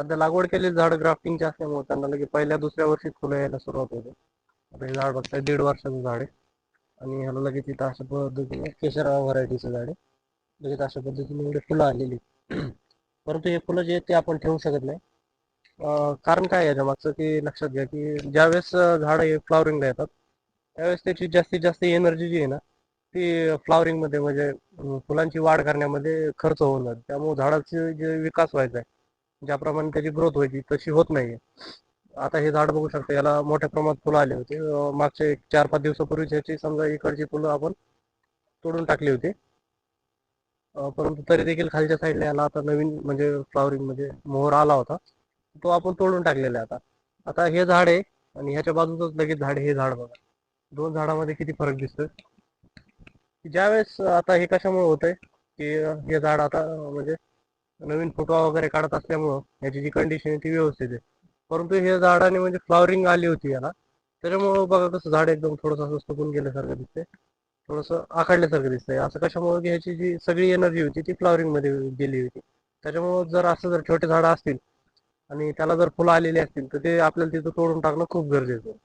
सध्या लागवड केलेली झाड ग्राफ्टिंगचे असल्यामुळे त्यांना लगे पहिल्या दुसऱ्या वर्षी फुलं यायला सुरुवात होते. आता हे झाड बघताय दीड वर्षाचं झाड आहे. आणि ह्याला लगेच इथं अशा पद्धतीने केशर व्हरायटीचं झाड आहे. लगेच अशा पद्धतीने एवढे फुलं आलेली परंतु हे फुलं जे आहेत ते आपण ठेवू शकत नाही. कारण काय आहे याच्या मागचं की लक्षात घ्या की ज्यावेळेस झाड हे फ्लॉवरिंगला येतात त्यावेळेस त्याची जास्तीत जास्त एनर्जी जी आहे ना ती फ्लॉवरिंगमध्ये म्हणजे फुलांची वाढ करण्यामध्ये खर्च होऊन जाते. त्यामुळे झाडाचे जे विकास व्हायचा आहे ज्याप्रमाणे त्याची ग्रोथ व्हायची तशी होत नाहीये. आता हे झाड बघू शकता याला मोठ्या प्रमाणात फुलं आले होते. मागचे मागच्या एक चार पाच दिवसापूर्वी ह्याची समजा इकडची फुलं आपण तोडून टाकली होती. परंतु तरी देखील खालच्या साईडला याला आता नवीन म्हणजे फ्लॉवरिंग म्हणजे मोहर आला होता. तो आपण तोडून टाकलेला आहे आता. आता हे झाड आहे आणि ह्याच्या बाजूच लगेच झाड आहे, हे झाड बघा. दोन झाडामध्ये किती फरक दिसतोय. ज्यावेळेस आता हे कशामुळे होतंय की हे झाड आता म्हणजे नवीन फुटवा वगैरे काढत असल्यामुळं याची जी कंडिशन आहे ती व्यवस्थित आहे. परंतु हे झाडाने म्हणजे फ्लॉवरिंग आली होती याला. त्याच्यामुळं बघा कसं झाड एकदम थोडंसं असं सुकून गेल्यासारखं दिसतंय. थोडंसं आखडल्यासारखं दिसतंय. असं कशामुळे की ह्याची जी सगळी एनर्जी होती ती फ्लॉवरिंगमध्ये गेली होती. त्याच्यामुळं जर असं जर छोटे झाडं असतील आणि त्याला जर फुलं आलेली असतील तर ते आपल्याला तिथं तोडून टाकणं खूप गरजेचं आहे.